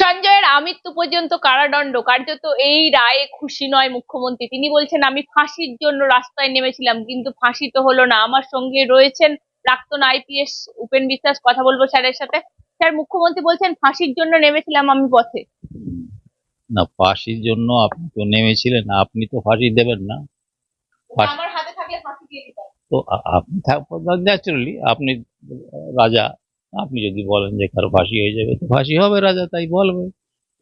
সঞ্জয়ের আমৃত্যু পর্যন্ত কারাদণ্ড কার্যত এই রায়ে খুশি নয় মুখ্যমন্ত্রী। তিনি বলছেন আমি ফাঁসির জন্য রাস্তায় নেমেছিলাম কিন্তু ফাঁসি তো হলো না। আমার সঙ্গে রয়েছেন প্রাক্তন আইপিএস উপেন বিশ্বাস কথা বলব স্যারের সাথে। স্যার মুখ্যমন্ত্রী বলছেন ফাঁসির জন্য নেমেছিলাম আমি পথে। না ফাঁসির জন্য আপনি তো নেমেছিলেন আপনি তো ফাঁসি দেবেন না। আমার হাতে থাকলে ফাঁসি দিয়ে দিতাম। তো আপনি ন্যাচারালি আপনি রাজা আপনি যদি বলেন যে কারও ফাঁসি হয়ে যাবে, তো ফাঁসি হবে রাজা, তাই বলবে।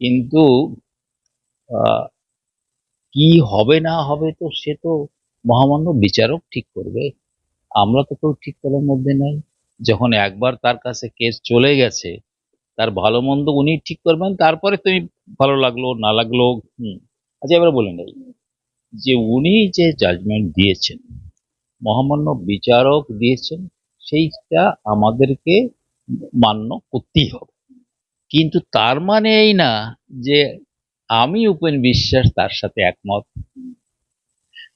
কিন্তু কি হবে না হবে তো সে তো মহামান্য বিচারক ঠিক করবে। আমরা তো কেউ ঠিক করার মধ্যে নাই। যখন একবার তার কাছে কেস চলে গেছে, তার ভালো মন্দ উনি ঠিক করবেন, তারপরে তুমি ভালো লাগল, না লাগল, হুম। আচ্ছা এবার বলে নেই। যে উনি যে জাজমেন্ট দিয়েছেন, মহামান্য বিচারক দিয়েছেন, সেইটা আমাদেরকে মান্য করতেই হবে। কিন্তু তার মানে এই না যে আমি উপেন বিশ্বাস তার সাথে একমত।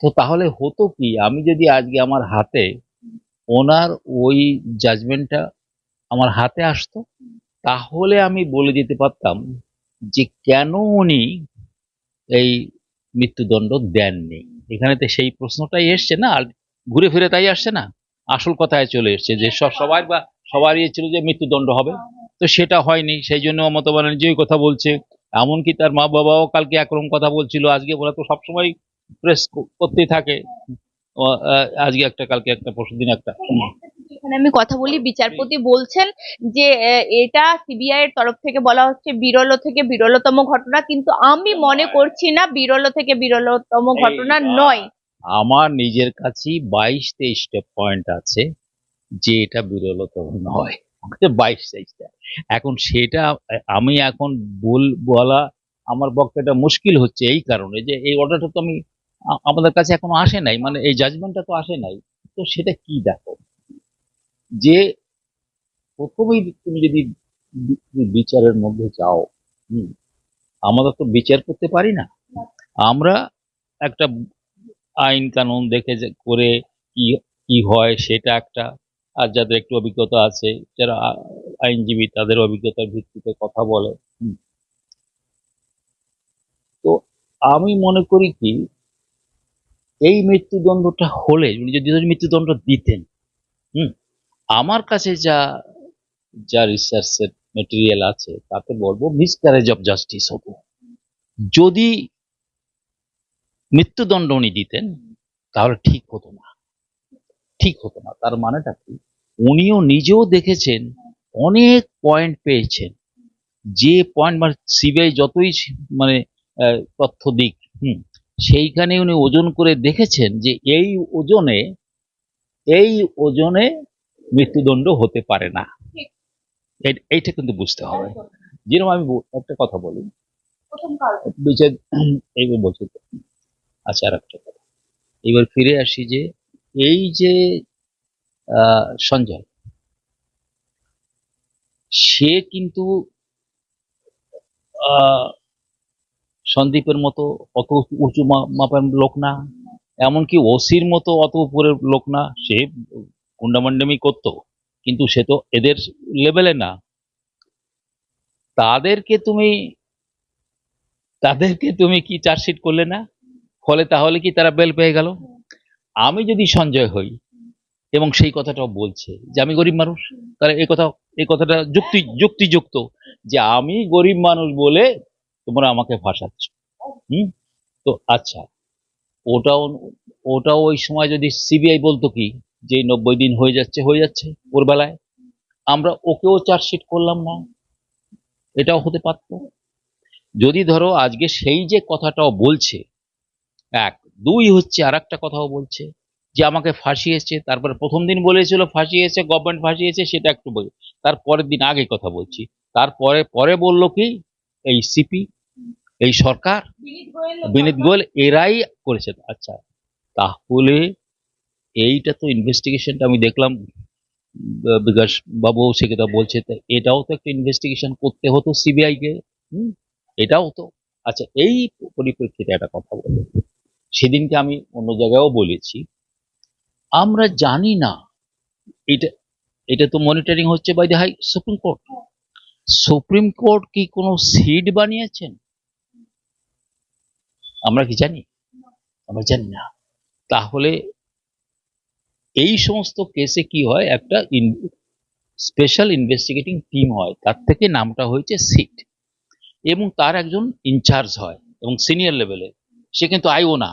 তো তাহলে হতো কি? আমি যদি আজকে আমার হাতে ওনার ওই জাজমেন্টটা আমার হাতে আসতো, তাহলে আমি বলে দিতে পারতাম যে কেন উনি এই মৃত্যুদণ্ড দেননি? এখানে তো সেই প্রশ্নটাই এসছে না ঘুরে ফিরে তাই আসছে না? আসল কথায় চলে এসছে যে সব সবার বা সবারই ইয়ে ছিল যে মৃত্যুদণ্ড হবে। তো সেটা হয়নি সেই জন্য মমতা ব্যানার্জি ওই কথা বলছে। এমনকি তার মা বাবাও কালকে একরকম কথা বলছিল আজকে ওরা তো সবসময় প্রেস করতেই থাকে। আজকে একটা কালকে একটা পরশুদিন একটা। এখানে আমি কথা বলি বিচারপতি বলছেন যে এটা সিবিআই এর তরফ থেকে বলা হচ্ছে বিরল থেকে বিরলতম ঘটনা কিন্তু আমি মনে করছি না বিরল থেকে বিরলতম ঘটনা নয়। আমার নিজের কাছেই বাইশ তেইশটা পয়েন্ট আছে। যে এটা বিরলতম নয়। বাইশ সাইজটা। এখন সেটা আমি এখন বল বলা আমার এটা মুশকিল হচ্ছে এই কারণে যে এই অর্ডারটা তো আমি আমাদের কাছে এখনও আসে নাই। মানে এই জাজমেন্টটা তো আসে নাই। তো সেটা কি দেখো? যে প্রথমেই তুমি যদি বিচারের মধ্যে যাও হুম, আমরা তো বিচার করতে পারি না। আমরা একটা আইন কানুন দেখে করে কি কি হয় সেটা একটা আর যাদের একটু অভিজ্ঞতা আছে, যারা আইনজীবী, তাদের অভিজ্ঞতার ভিত্তিতে কথা বলে। তো আমি মনে করি কি, এই মৃত্যুদণ্ডটা হলে, উনি যদি যদি মৃত্যুদণ্ড দিতেন, হুম, আমার কাছে যা যা রিসার্চের মেটেরিয়াল আছে, তাতে বলব মিসক্যারেজ অফ জাস্টিস হতো। যদি মৃত্যুদণ্ড উনি দিতেন, তাহলে ঠিক হতো না। ঠিক হতো না। তার মানেটা কি? উনিও নিজেও দেখেছেন অনেক পয়েন্ট পেয়েছেন। যে পয়েন্ট মানে সিবিআই যতই মানে তথ্য দিক হুম সেইখানে উনি ওজন করে দেখেছেন যে এই ওজনে এই ওজনে মৃত্যুদণ্ড হতে পারে না। এইটা কিন্তু বুঝতে হবে। যেরকম আমি একটা কথা বলি। বিচার এইবার বলছি আচ্ছা আর একটা কথা। এবার ফিরে আসি যে এই যে সঞ্জয়, সে কিন্তু সন্দীপের মতো অত উঁচু মাপের লোক না, এমনকি ওসির মতো অত উপরের লোক না, সে গুন্ডামান্ডামি করতো, কিন্তু সে তো এদের লেভেলে না। তাদেরকে তুমি তাদেরকে তুমি কি চার্জশিট করলে না? ফলে তাহলে কি তারা বেল পেয়ে গেল? আমি যদি সঞ্জয় হই, এবং সেই কথাটাও বলছে যে আমি গরিব মানুষ, তাহলে এই কথা, এই কথাটা যুক্তি, যুক্তিযুক্ত যে আমি গরিব মানুষ বলে তোমরা আমাকে ফাঁসাচ্ছ। হুম? তো আচ্ছা ওটাও ওটাও ওই সময় যদি সিবিআই বলতো কি, যে নব্বই দিন হয়ে যাচ্ছে হয়ে যাচ্ছে ওর বেলায়, আমরা ওকেও চার্জশিট করলাম না। এটাও হতে পারত। যদি ধরো আজকে সেই যে কথাটাও বলছে, এক দুই হচ্ছে আর একটা কথাও বলছে যে আমাকে ফাঁসিয়েছে তারপরে প্রথম দিন বলেছিল ফাঁসিয়েছে গভর্নমেন্ট ফাঁসিয়েছে সেটা একটু বলি তার পরের দিন আগে কথা বলছি। তারপরে পরে বলল কি? এই সিপি এই সরকার বিনীত গোয়েল এরাই করেছে। আচ্ছা তাহলে এইটা তো ইনভেস্টিগেশনটা আমি দেখলাম বিকাশ বাবু সে কথা বলছে এটাও তো একটা ইনভেস্টিগেশন করতে হতো সিবিআই কে হুম এটাও তো। আচ্ছা এই পরিপ্রেক্ষিতে একটা কথা বলি। সেদিনকে আমি অন্য জায়গায়ও বলেছি। আমরা জানি না, এটা এটা তো মনিটরিং হচ্ছে by the high supreme court supreme court কি কোনো সিট বানিয়েছেন? আমরা কি জানি? আমরা জানি না। তাহলে এই সমস্ত কেসে কি হয়? একটা স্পেশাল ইনভেস্টিগেটিং টিম হয়। তার থেকে নামটা হয়েছে সিট এবং তার একজন ইনচার্জ হয়, এবং সিনিয়র লেভেলে সে কিন্তু আইও না।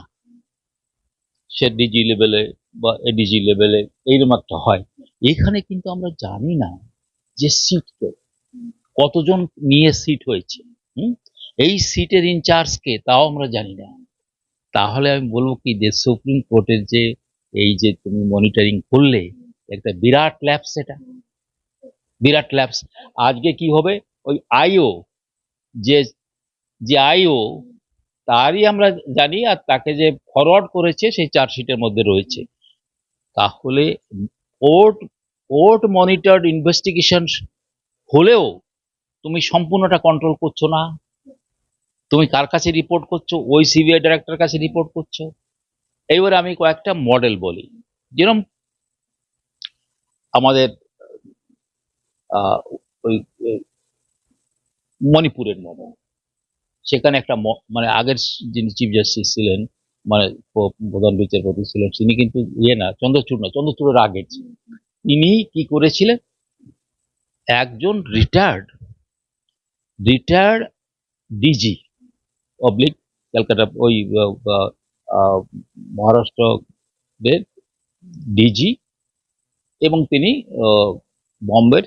সে ডিজি লেভেলে বা এডিজি লেভেলে এইরকম একটা হয়। এখানে কিন্তু আমরা জানি না যে সিট কে, কতজন নিয়ে সিট হয়েছে? এই সিটের ইনচার্জকে তাও আমরা জানি না। তাহলে আমি বলব কি যে সুপ্রিম কোর্টের যে এই যে তুমি মনিটরিং করলে, একটা বিরাট ল্যাপস এটা। বিরাট ল্যাপস আজকে কি হবে? ওই আইও, যে যে আইও তারই আমরা জানি আর তাকে যে ফরওয়ার্ড করেছে সেই চার্জশিটের মধ্যে রয়েছে। তাহলে কোর্ট কোর্ট মনিটর্ড ইনভেস্টিগেশন হলেও তুমি সম্পূর্ণটা কন্ট্রোল করছ না। তুমি কার কাছে রিপোর্ট করছ? ওই সিবিআই ডাইরেক্টর কাছে রিপোর্ট করছ? এইবার আমি কয়েকটা মডেল বলি। যেরকম আমাদের ওই মণিপুরের মডেল সেখানে একটা মানে আগের যিনি চিফ জাস্টিস ছিলেন মানে প্রধান বিচারপতি ছিলেন, তিনি কিন্তু ইয়ে না, চন্দ্রচূড় না, চন্দ্রচূড়ের আগের তিনি কি করেছিলেন? একজন retired retired DG oblique Calcutta, ওই মহারাষ্ট্রের ডিজি এবং তিনি বম্বের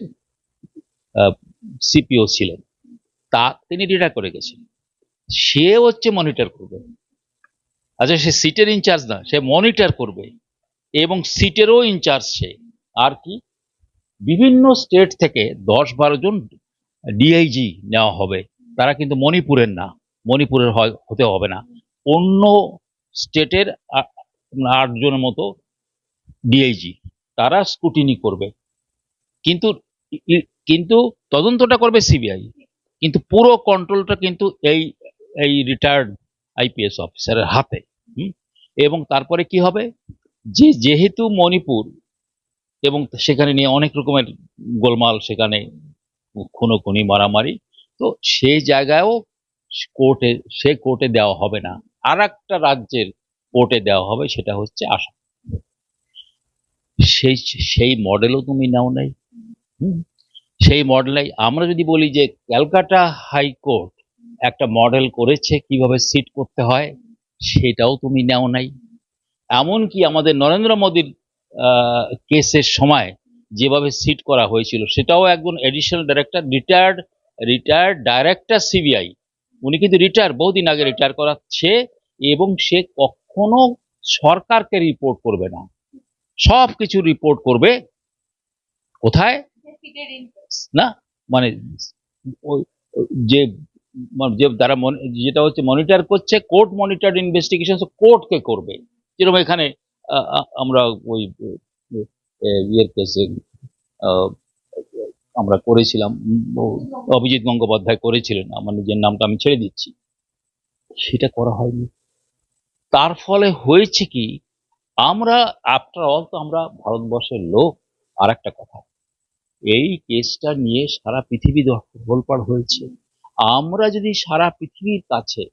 সিপিও ছিলেন। তা, তিনি রিটায়ার করে গেছেন সে হচ্ছে মনিটর করবে। আচ্ছা সে সিটের ইনচার্জ না, সে মনিটর করবে এবং সিটেরও ইনচার্জ সে। আর কি? বিভিন্ন স্টেট থেকে দশ বারো জন ডিআইজি নেওয়া হবে। তারা কিন্তু মণিপুরের না, মণিপুরের হতে হবে না। অন্য স্টেটের আটজনের মতো ডিআইজি তারা স্কুটিনি করবে। কিন্তু কিন্তু তদন্তটা করবে সিবিআই কিন্তু পুরো কন্ট্রোলটা কিন্তু এই এই রিটায়ার্ড আইপিএস অফিসারের হাতে এবং তারপরে কি হবে? যে যেহেতু মণিপুর এবং সেখানে নিয়ে অনেক রকমের গোলমাল, সেখানে খুনোখুনি, মারামারি, তো সেই জায়গায়ও কোর্টে, সে কোর্টে দেওয়া হবে না। আর একটা রাজ্যের কোর্টে দেওয়া হবে, সেটা হচ্ছে আসাম। সেই সেই মডেলও তুমি নাও নাই? সেই মডেলে আমরা যদি বলি যে ক্যালকাটা হাইকোর্ট একটা মডেল করেছে কীভাবে সিট করতে হয় সেটাও তুমি নেও নাই। এমনকি আমাদের নরেন্দ্র মোদীর কেসের সময় যেভাবে সিট করা হয়েছিল সেটাও একজন additional director retired retired director CBI উনি কিন্তু রিটায়ার বহুদিন আগে রিটায়ার করাচ্ছে এবং সে কখনো সরকারকে রিপোর্ট করবে না। সব কিছু রিপোর্ট করবে কোথায়? না মানে যে যে তারা মনি- যেটা হচ্ছে মনিটর করছে কোর্ট মনিটর ইনভেস্টিগেশন কোর্টকে করবে। যেরকম এখানে আমরা ওই ইয়ের কেসে আমরা করেছিলাম অভিজিৎ গঙ্গোপাধ্যায় করেছিলেন আমার নিজের নামটা আমি ছেড়ে দিচ্ছি। সেটা করা হয়নি। তার ফলে হয়েছে কি, আমরা আফটার অল তো আমরা ভারতবর্ষের লোক। আর একটা কথা, এই কেসটা নিয়ে সারা পৃথিবী গোলপাড় হয়েছে। আমরা যদি সারা পৃথিবীর কাছে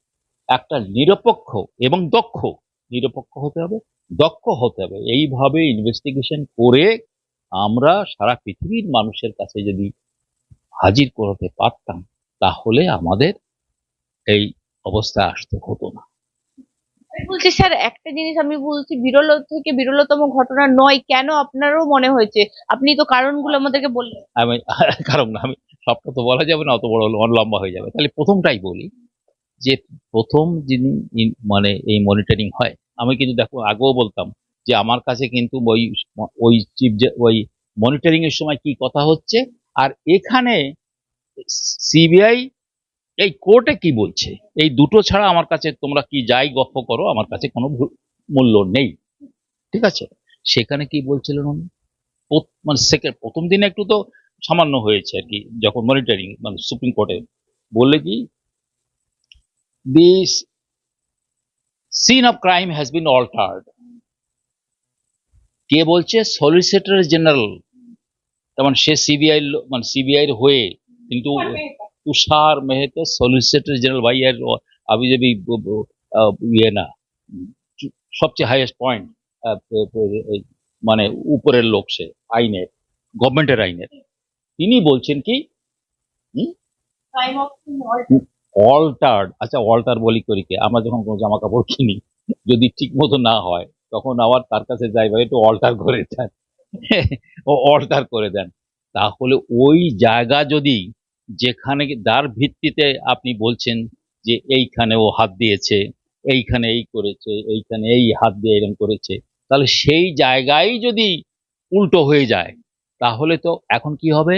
একটা নিরপেক্ষ এবং দক্ষ, নিরপেক্ষ হতে হবে, দক্ষ হতে হবে, এইভাবে ইনভেস্টিগেশন করে আমরা সারা পৃথিবীর মানুষের কাছে যদি হাজির করতে পারতাম, তাহলে আমাদের এই অবস্থা আসতে হতো না। আমি বলছি, স্যার, একটা জিনিস আমি বলছি, বিরল থেকে বিরলতম ঘটনা নয়, কেন আপনারও মনে হয়েছে? আপনি তো কারণগুলো আমাদেরকে বললেন। আমি, কারণ আমি সবটা তো বলা যাবে না, অত বড় অনেক লম্বা হয়ে যাবে। তাহলে প্রথমটাই বলি যে প্রথম যিনি মানে এই মনিটরিং হয়, আমি কিন্তু দেখো, আগেও বলতাম যে আমার কাছে কিন্তু ওই ওই চিফ ওই মনিটরিং এর সময় কি কথা হচ্ছে, আর এখানে সিবিআই এই কোর্টে কি বলছে? এই দুটো ছাড়া আমার কাছে তোমরা কি যাই গপ্প করো, আমার কাছে কোনো মূল্য নেই। ঠিক আছে? সেখানে কি বলছিলেন উনি? মানে সেকেন্ড প্রথম দিনে একটু তো সামান্য হয়েছে আর কি, যখন মনিটরিং মানে সুপ্রিম কোর্টে বললে কি this scene of crime has been altered কে বলছে? সলিসিটর জেনারেল তেমন সে সিবিআই মানে সিবিআই হয়ে, কিন্তু তুষার মেহতা সলিসিটর জেনারেল ভাই আর আমি যদি ইয়ে না সবচেয়ে হাইয়েস্ট পয়েন্ট মানে উপরের লোক সে আইনের গভর্নমেন্টের আইনের। তিনি বলছেন কি অল্টার আচ্ছা অল্টার বলি করি কে আমরা যখন কোনো জামা কাপড় কিনি যদি ঠিক মতো না হয় তখন আবার তার কাছে যাই বা একটু অল্টার করে দেন। ও অল্টার করে দেন। তাহলে ওই জায়গা যদি যেখানে যার ভিত্তিতে আপনি বলছেন যে এইখানে ও হাত দিয়েছে, এইখানে এই করেছে, এইখানে এই হাত দিয়ে এরকম করেছে, তাহলে সেই জায়গায় যদি উল্টো হয়ে যায়, তাহলে তো এখন কি হবে?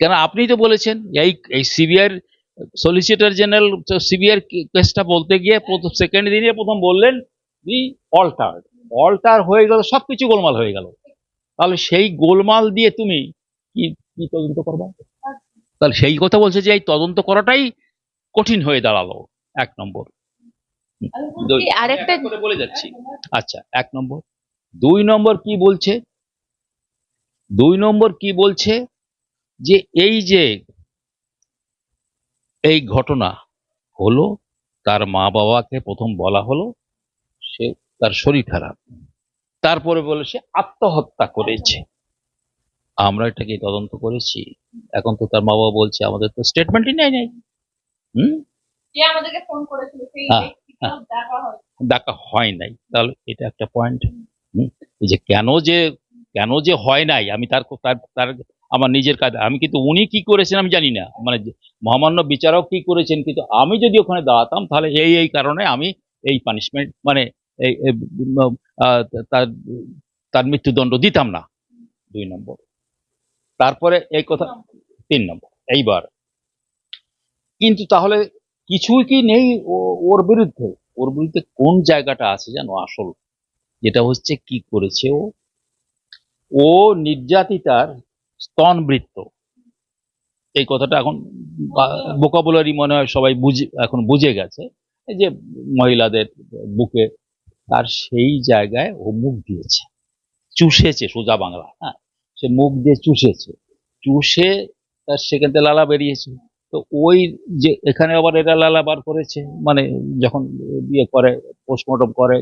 কেন আপনি তো বলেছেন, এই এই সিবিআই সলিসিটর জেনারেল সিবিআই কেসটা বলতে গিয়ে প্রথম সেকেন্ড দিনে প্রথম বললেন দি অল্টার অল্টার হয়ে গেল, সবকিছু গোলমাল হয়ে গেল। তাহলে সেই গোলমাল দিয়ে তুমি কি কি তদন্ত করবা? তাহলে সেই কথা বলছে যে এই তদন্ত করাটাই কঠিন হয়ে দাঁড়াল। এক নম্বর। দুই- আরেকটা এক করে বলে যাচ্ছি। আচ্ছা এক নম্বর। দুই নম্বর কি বলছে? দুই নম্বর কি বলছে যে এই যে এই ঘটনা হলো তার মা বাবাকে প্রথম বলা হলো সে তার শরীর খারাপ। তারপরে বলে সে আত্মহত্যা করেছে। আমরা এটাকে তদন্ত করেছি। এখন তো তার মা বাবা বলছে আমাদের তো স্টেটমেন্টই নেই নাই। হুম? যে আমাদেরকে ফোন করেছিল সেই হ্যাঁ, দেখা হয় নাই। তাহলে এটা একটা পয়েন্ট যে কেন যে কেন যে হয় নাই আমি তার তার আমার নিজের কাজ আমি কিন্তু উনি কি করেছেন আমি জানি না। মানে মহামান্য বিচারক কি করেছেন কিন্তু আমি যদি ওখানে দাঁড়াতাম তাহলে এই এই কারণে আমি এই পানিশমেন্ট মানে এই তার তার মৃত্যুদণ্ড দিতাম না। দুই নম্বর। তারপরে এই কথা তিন নম্বর। এইবার। কিন্তু তাহলে কিছুই কি নেই ওর বিরুদ্ধে? ওর বিরুদ্ধে কোন জায়গাটা আছে জানো আসল? যেটা হচ্ছে কি করেছে ও? ও নির্যাতিতার স্তনবৃত্ত। এই কথাটা এখন বোকাবুলারি মনে হয় সবাই বুঝে এখন বুঝে গেছে। যে মহিলাদের বুকে তার সেই জায়গায় ও মুখ দিয়েছে। চুষেছে সোজা বাংলা হ্যাঁ। সে মুখ দিয়ে চুষেছে। চুষে তার সেখান থেকে লালা বেরিয়েছে। তো ওই যে এখানে আবার এটা লালা বার করেছে মানে যখন ইয়ে করে পোস্টমর্টম করে,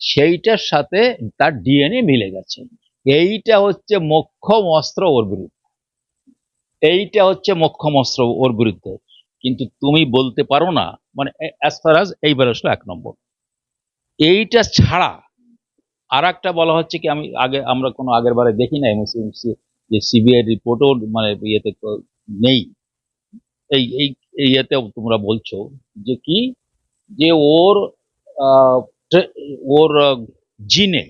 সেইটার সাথে তার ডিএনএ মিলে গেছে। এইটা হচ্ছে মোক্ষম অস্ত্র ওর বিরুদ্ধে। এইটা হচ্ছে মোক্ষম অস্ত্র ওর বিরুদ্ধে। কিন্তু তুমি বলতে পারো না মানে অ্যাজ ফার আজ এইবার আসলো এক নম্বর। এইটা ছাড়া আর একটা বলা হচ্ছে কি আমি আগে আমরা কোনো আগের বারে দেখি না এমএসএমসি যে সিবিআই রিপোর্টও মানে ইয়েতে নেই। এই এই এই ইয়েতে তোমরা বলছো যে কি যে ওর ওর জিনে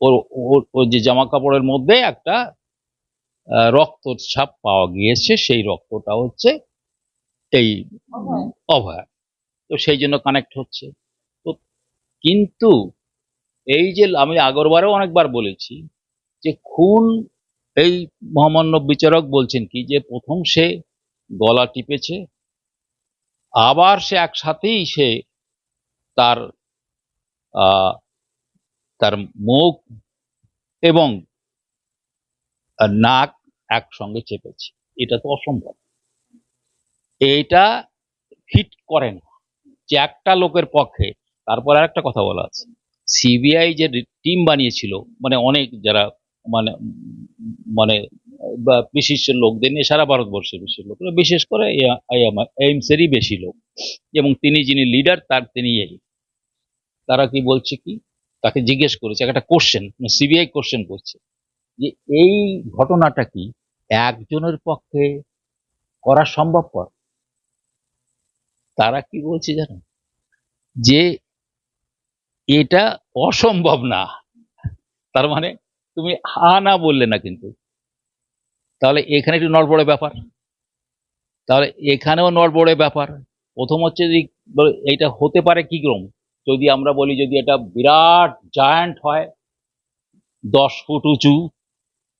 ওর ওর যে জামা কাপড়ের মধ্যে একটা আহ, রক্তর ছাপ পাওয়া গিয়েছে সেই রক্তটা হচ্ছে এই অভয়া। তো সেই জন্য কানেক্ট হচ্ছে। তো কিন্তু এই যে আমি আগরবারেও অনেকবার বলেছি যে খুন, এই মহামান্য বিচারক বলছেন কি যে প্রথম সে গলা টিপেছে, আবার সে একসাথেই সে তার তার মুখ এবং নাক একসঙ্গে চেপেছে। এটা তো অসম্ভব। এইটা ফিট করে না। যে একটা লোকের পক্ষে, তারপর আর একটা কথা বলা আছে। সিবিআই যে টিম বানিয়েছিল মানে অনেক যারা মানে মানে বিশিষ্ট লোকদের নিয়ে সারা ভারতবর্ষের বিশেষ লোক বিশেষ করে এইমসেরই বেশি লোক। এবং তিনি যিনি লিডার তার তিনি এই। তারা কি বলছে কি? তাকে জিজ্ঞেস করেছে একটা কোশ্চেন সিবিআই কোশ্চেন করছে, যে এই ঘটনাটা কি একজনের পক্ষে করা সম্ভবপর? তারা কি বলছে জানো? যে এটা অসম্ভব না। তার মানে তুমি হা না বললে না কিন্তু। তাহলে এখানে একটু নড়বড়ে ব্যাপার। তাহলে এখানেও নড়বড়ে ব্যাপার। প্রথম হচ্ছে যে বলো, এইটা হতে পারে কি রকম যদি আমরা বলি যদি এটা বিরাট জায়ান্ট হয় দশ ফুট উঁচু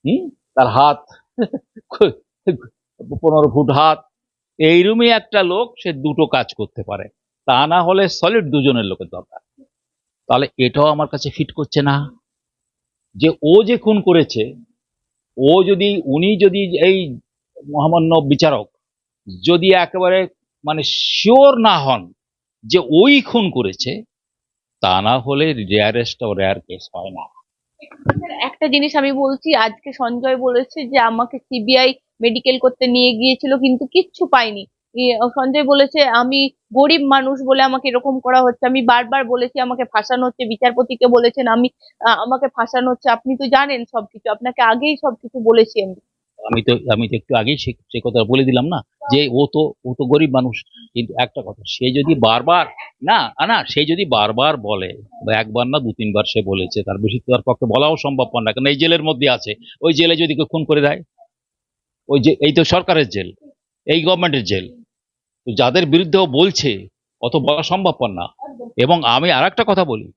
হুম? তার হাত পনেরো ফুট হাত এইরকমই একটা লোক সে দুটো কাজ করতে পারে। তা না হলে সলিড দুজনের লোকের দরকার। তাহলে এটাও আমার কাছে ফিট করছে না। যে ও যে খুন করেছে, ও যদি, উনি যদি এই মহামান্য বিচারক যদি একেবারে মানে শিওর না হন যে ওই খুন করেছে, তা না হলে রেয়ারেস্ট ও রেয়ার কেস হয় না। একটা জিনিস আমি বলছি, আজকে সঞ্জয় বলেছে যে আমাকে সিবিআই মেডিকেল করতে নিয়ে গিয়েছিল, কিন্তু কিচ্ছু পাইনি। সঞ্জয় বলেছে, আমি গরিব মানুষ বলে আমাকে এরকম করা হচ্ছে। আমি বারবার বলেছি, আমাকে ফাঁসানো হচ্ছে। বিচারপতিকে বলেছেন, আমি আমাকে ফাঁসানো হচ্ছে। আপনি তো জানেন সবকিছু। আপনাকে আগেই সবকিছু বলেছি আমি। আমি তো আমি তো একটু আগেই সে কথা বলে দিলাম না, যে ও তো ও তো গরিব মানুষ। কিন্তু একটা কথা, সে যদি বারবার, না না, সে যদি বারবার বলে একবার না দু তিনবার সে বলেছে, তার বেশি তার পক্ষে বলাও সম্ভব না, কারণ এই জেলের মধ্যে আছে। ওই জেলে যদি খুন করে দেয়, ওই যে, এই তো সরকারের জেল, এই গভর্নমেন্টের জেল। যাদের বিরুদ্ধে ও বলছে অত বলা সম্ভবপর না। এবং আমি আর একটা কথা বলি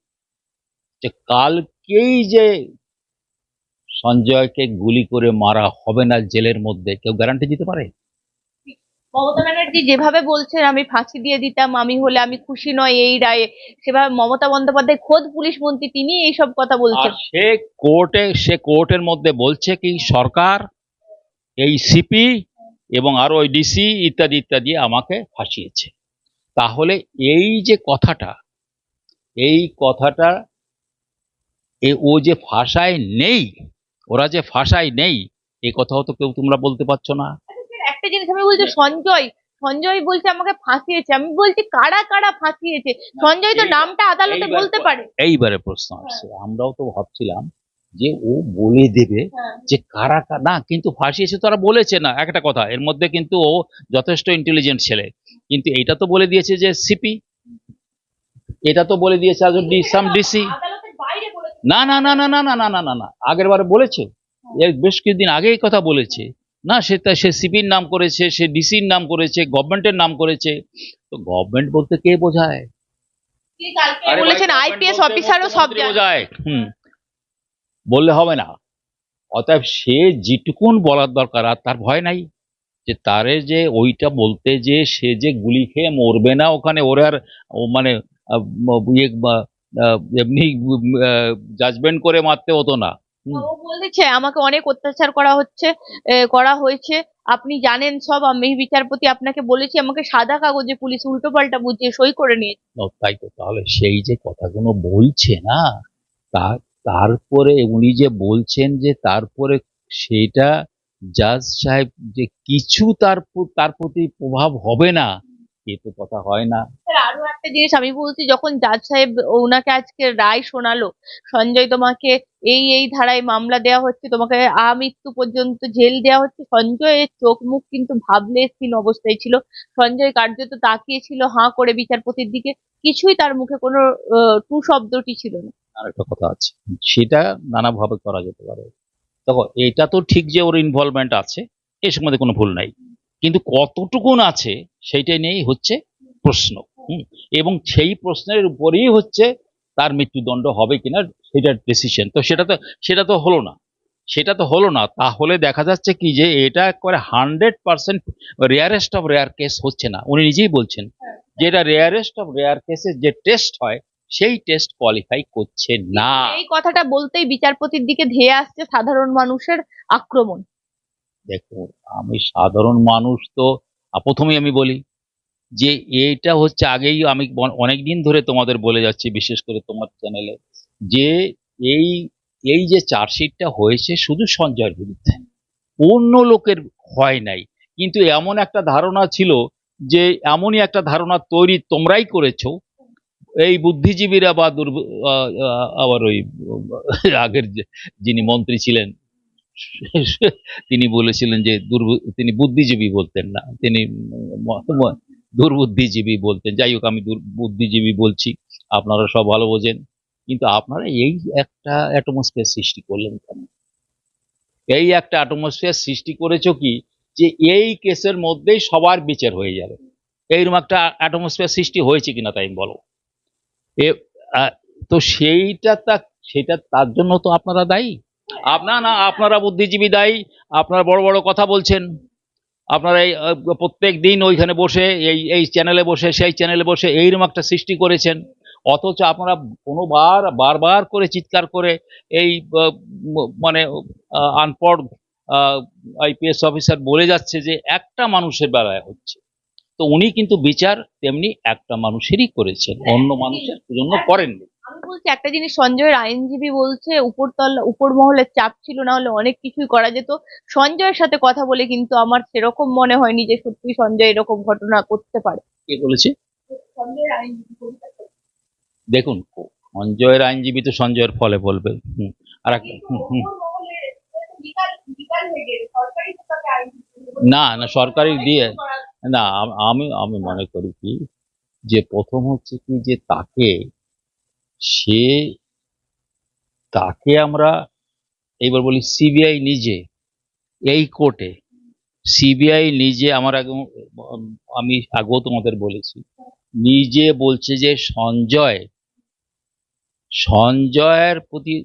যে কালকেই যে সঞ্জয়কে গুলি করে মারা হবে না জেলের মধ্যে কেউ গ্যারান্টি দিতে পারে? মমতা ব্যানার্জি যেভাবে বলছেন আমি ফাঁসি দিয়ে দিতাম আমি হলে আমি খুশি নয় এই রায়ে সেভাবে মমতা বন্দ্যোপাধ্যায় খোদ পুলিশ মন্ত্রী তিনি এইসব কথা বলছেন। সে কোর্টে সে কোর্টের মধ্যে বলছে কি সরকার এই সিপি এবং আরও ওই ডিসি ইত্যাদি ইত্যাদি আমাকে ফাঁসিয়েছে। তাহলে এই যে কথাটা এই কথাটা এ ও যে ফাঁসায় নেই ওরা যে ফাঁসায় নেই এই কথাও তো কেউ তোমরা বলতে পারছ না। একটা জিনিস আমি বলছি সঞ্জয় সঞ্জয় বলছে আমাকে ফাঁসিয়েছে। আমি বলছি কারা কারা ফাঁসিয়েছে? সঞ্জয় তো নামটা আদালতে বলতে পারে। এইবারে প্রশ্ন আসছে। আমরাও তো ভাবছিলাম যে ও বলে দেবে যে কারা না কিন্তু ফাঁসিয়েছে তারা বলেছে না একটা কথা এর মধ্যে কিন্তু ও যথেষ্ট ইন্টেলিজেন্ট ছেলে কিন্তু এটা তো বলে দিয়েছে যে সিপি এটা তো বলে দিয়েছে আজ সাম ডিসি বলেছে না না না না না না না না না না আগের বারে বলেছে এর বেশ কিছুদিন আগে এই কথা বলেছে না সে তা সে সিপির নাম করেছে সে ডিসির নাম করেছে গভর্নমেন্টের নাম করেছে তো গভর্নমেন্ট বলতে কে বোঝায় বলেছেন আইপিএস অফিসারও সব বোঝায় হুম বললে হবে না। অতএব সে যেটুকুন বলার দরকার আর তার ভয় নাই। যে তারে যে ওইটা বলতে যে সে যে গুলি খেয়ে মরবে না ওখানে ওর আর মানে ইয়ে এমনি জাজমেন্ট করে মারতে হতো না। ও বলেছে আমাকে অনেক অত্যাচার করা হচ্ছে করা হয়েছে। আপনি জানেন সব আমি বিচারপতি আপনাকে বলেছি আমাকে সাদা কাগজে পুলিশ উল্টো পাল্টা বুঝিয়ে সই করে নিয়েছে। তাই তো তাহলে সেই যে কথাগুলো বলছে না তার তারপরে উনি যে বলছেন যে তারপরে সেটা জাজ সাহেব যে কিছু তার তার প্রতি প্রভাব হবে না, এ তো কথা হয় না। আরও একটা জিনিস আমি বলছি, যখন জাজ সাহেব ওনাকে আজকে রায় শোনালো, সঞ্জয় তোমাকে এই এই ধারায় মামলা দেওয়া হচ্ছে, তোমাকে আমৃত্যু পর্যন্ত জেল দেওয়া হচ্ছে, সঞ্জয়ের চোখ মুখ কিন্তু ভাবলে ভাবলেহীন অবস্থায় ছিল। সঞ্জয় কার্যত তাকিয়েছিল হাঁ করে বিচারপতির দিকে, কিছুই তার মুখে কোনো টু শব্দটি ছিল না। আর একটা কথা আছে। সেটা নানাভাবে করা যেতে পারে। দেখো, এটা তো ঠিক যে ওর ইনভলভমেন্ট আছে এর সম্বন্ধে কোনো ভুল নাই। কিন্তু কতটুকুন আছে সেইটাই নিয়েই হচ্ছে প্রশ্ন এবং সেই প্রশ্নের উপরেই হচ্ছে তার মৃত্যুদণ্ড হবে কিনা, সেটার ডিসিশন তো সেটা তো সেটা তো হলো না। সেটা তো হলো না। তাহলে দেখা যাচ্ছে কি যে, এটা একবারে hundred percent rarest of rare case হচ্ছে না। উনি নিজেই বলছেন যে, এটা রেয়ারেস্ট অফ রেয়ার কেসের যে টেস্ট হয় সেই টেস্ট কোয়ালিফাই করছে না। এই কথাটা বলতেই বিচারপতির দিকে ধেয়ে আসছে সাধারণ মানুষের আক্রমণ। দেখো আমি সাধারণ মানুষ তো প্রথমেই আমি বলি যে এটা হচ্ছে আগেই আমি অনেক দিন ধরে তোমাদের বলে যাচ্ছি বিশেষ করে তোমার চ্যানেলে যে এই এই যে চার্জশিটটা হয়েছে শুধু সঞ্জয়ের বিরুদ্ধে। অন্য লোকের হয় নাই। কিন্তু এমন একটা ধারণা ছিল যে এমনই একটা ধারণা তৈরি তোমরাই করেছ এই বুদ্ধিজীবীরা বা দুর্ব আবার ওই, আগের যিনি মন্ত্রী ছিলেন, তিনি বলেছিলেন যে দুর্বু- তিনি বুদ্ধিজীবী বলতেন না, তিনি দুর্বুদ্ধিজীবী বলতেন। যাই হোক, আমি বুদ্ধিজীবী বলছি, আপনারা সব ভালো বোঝেন, কিন্তু আপনারা এই একটা অ্যাটমসফিয়ার সৃষ্টি করলেন কেন? এই একটা অ্যাটমসফিয়ার সৃষ্টি করেছ কি, যে এই কেসের মধ্যেই সবার বিচার হয়ে যাবে। এইরকম একটা অ্যাটমসফিয়ার সৃষ্টি হয়েছে কিনা তাই বলো এ তো সেইটা তা, সেটা তার জন্য তো আপনারা দায়ী। আপনার না, আপনারা বুদ্ধিজীবী দায়ী, আপনারা বড় বড় কথা বলছেন। আপনারা এই প্রত্যেক দিন ওইখানে বসে, এই এই চ্যানেলে বসে, সেই চ্যানেলে বসে এইরকম একটা সৃষ্টি করেছেন। অথচ আপনারা কোনোবার, বারবার করে চিৎকার করে এই মানে আনপড় আইপিএস অফিসার বলে যাচ্ছে যে একটা মানুষের বেলায় হচ্ছে। তো উনি কিন্তু বিচার তেমনি একটা মানুষেরই করেছেন অন্য মানুষের জন্য করেননি। আমি বলছি একটা জিনিস সঞ্জয়ের আইনজীবী বলছে উপরতল উপর মহলের চাপ ছিল না হলে অনেক কিছুই করা যেত। সঞ্জয়ের সাথে কথা বলে কিন্তু আমার সেরকম মনে হয়নি যে সত্যি সঞ্জয় এরকম ঘটনা করতে পারে। কে বলেছে? দেখুন সঞ্জয়ের আইনজীবী তো সঞ্জয়ের ফলে বলবে। আর হয়ে না না সরকারি দিয়ে না, আমি আমি মনে করি কি, যে প্রথম হচ্ছে কি যে তাকে, সে তাকে আমরা এইবার বলি সিবিআই নিজে, এই কোর্টে, সিবিআই নিজে আমার আগে আমি আগেও তোমাদের বলেছি, নিজে বলছে যে সঞ্জয়, সঞ্জয়ের প্রতি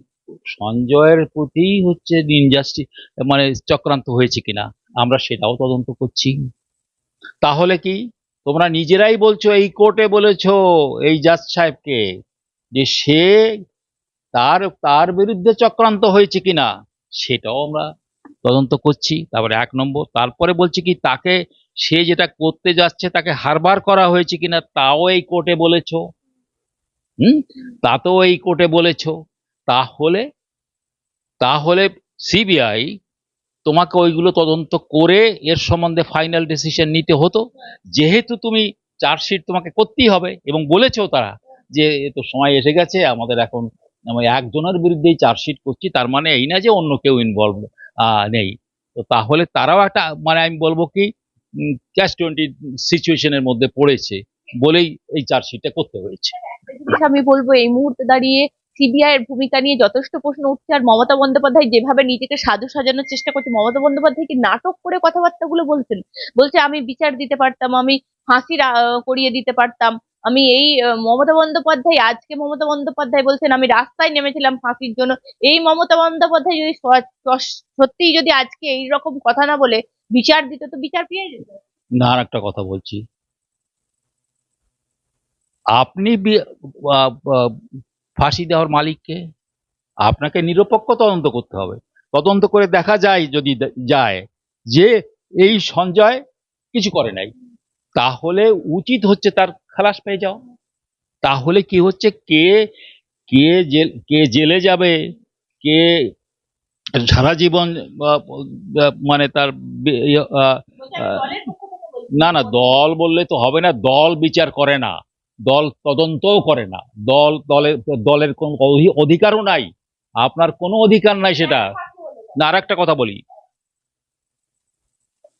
সঞ্জয়ের প্রতি হচ্ছে ইনজাস্টিস মানে চক্রান্ত হয়েছে কিনা, আমরা সেটাও তদন্ত করছি। তাহলে কি? তোমরা নিজেরাই বলছো, এই কোর্টে বলেছ, এই জাজ সাহেবকে, যে সে তার তার বিরুদ্ধে চক্রান্ত হয়েছে কিনা, সেটাও আমরা তদন্ত করছি। তারপরে এক নম্বর, তারপরে বলছি কি, তাকে, সে যেটা করতে যাচ্ছে, তাকে হারবার করা হয়েছে কিনা, তাও এই কোর্টে বলেছ? হুম? তাতেও এই কোর্টে বলেছ। তাহলে তাহলে সিবিআই তোমাকে ওইগুলো তদন্ত করে এর সম্বন্ধে ফাইনাল ডিসিশন নিতে হতো। যেহেতু তুমি চার্জশিট তোমাকে করতেই হবে এবং বলেছ তারা যে তো সময় এসে গেছে, আমাদের এখন একজনের বিরুদ্ধেই চার্জশিট করছি, তার মানে এই না যে অন্য কেউ ইনভলভ নেই। তো তাহলে তারাও একটা মানে আমি বলব কি ক্যাশ টোয়েন্টি সিচুয়েশনের মধ্যে পড়েছে বলেই এই চার্জশিটটা করতে হয়েছে। আমি বলব, এই মুহূর্তে দাঁড়িয়ে সিবিআই এর ভূমিকা নিয়ে যথেষ্ট প্রশ্ন উঠছে, আর মমতা বন্দ্যোপাধ্যায় যেভাবে নিজেকে সাধু সাজানোর চেষ্টা করছে, মমতা বন্দ্যোপাধ্যায় কি নাটক করে কথাবার্তাগুলো বলছেন? বলছে, আমি বিচার দিতে পারতাম, আমি ফাঁসি করিয়ে দিতে পারতাম, আমি এই মমতা বন্দ্যোপাধ্যায়, আজকে মমতা বন্দ্যোপাধ্যায় বলছেন, আমি রাস্তায় নেমেছিলাম ফাঁসির জন্য। এই মমতা বন্দ্যোপাধ্যায় যদি স- স- সত্যিই যদি আজকে এই রকম কথা না বলে, বিচার দিত তো বিচার পেয়ে যেত না, আর একটা কথা বলছি। আপনি ফাঁসি দেওয়ার মালিককে আপনাকে নিরপেক্ষ তদন্ত করতে হবে। তদন্ত করে দেখা যায় যদি যায় যে এই সঞ্জয় কিছু করে নাই তাহলে উচিত হচ্ছে তার খালাস পেয়ে যাও তাহলে কি হচ্ছে? কে কে জেল কে জেলে যাবে? কে সারা জীবন মানে তার ইয়ে। না না দল বললে তো হবে না দল বিচার করে না। দল তদন্তও করে না। দল দলের দলের কোন অধি- অধিকারও নাই। আপনার কোনো অধিকার নাই সেটা। না আর একটা কথা বলি।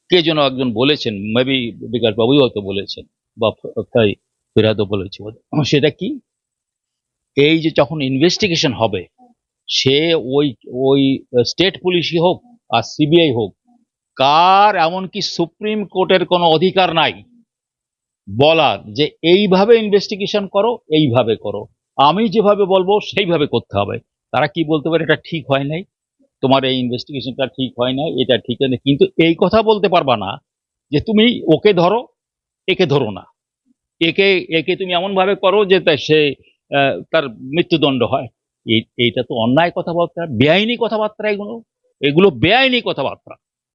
কে যেন একজন বলেছেন মেবি বিকাশ বাবুই হয়তো বলেছেন বা তাই ফেরাদও বলেছে। সেটা কি? এই যে যখন ইনভেস্টিগেশন হবে সে ওই ওই স্টেট পুলিশই হোক আর সিবিআই হোক কার এমনকি সুপ্রিম কোর্টের কোনো অধিকার নাই। বলার যে এইভাবে ইনভেস্টিগেশন করো, এইভাবে করো। আমি যেভাবে বলব, সেইভাবে করতে হবে। তারা কি বলতে পারে, এটা ঠিক হয় নাই? তোমার এই ইনভেস্টিগেশনটা ঠিক হয় নাই, এটা ঠিক হয় না কিন্তু এই কথা বলতে পারবা না যে তুমি ওকে ধরো, একে ধরো না। একে একে তুমি এমন ভাবে করো যে সে তার মৃত্যুদণ্ড হয়। এই, এইটা তো অন্যায় কথাবার্তা, বেআইনি কথাবার্তা এগুলো। এগুলো বেআইনি কথাবার্তা।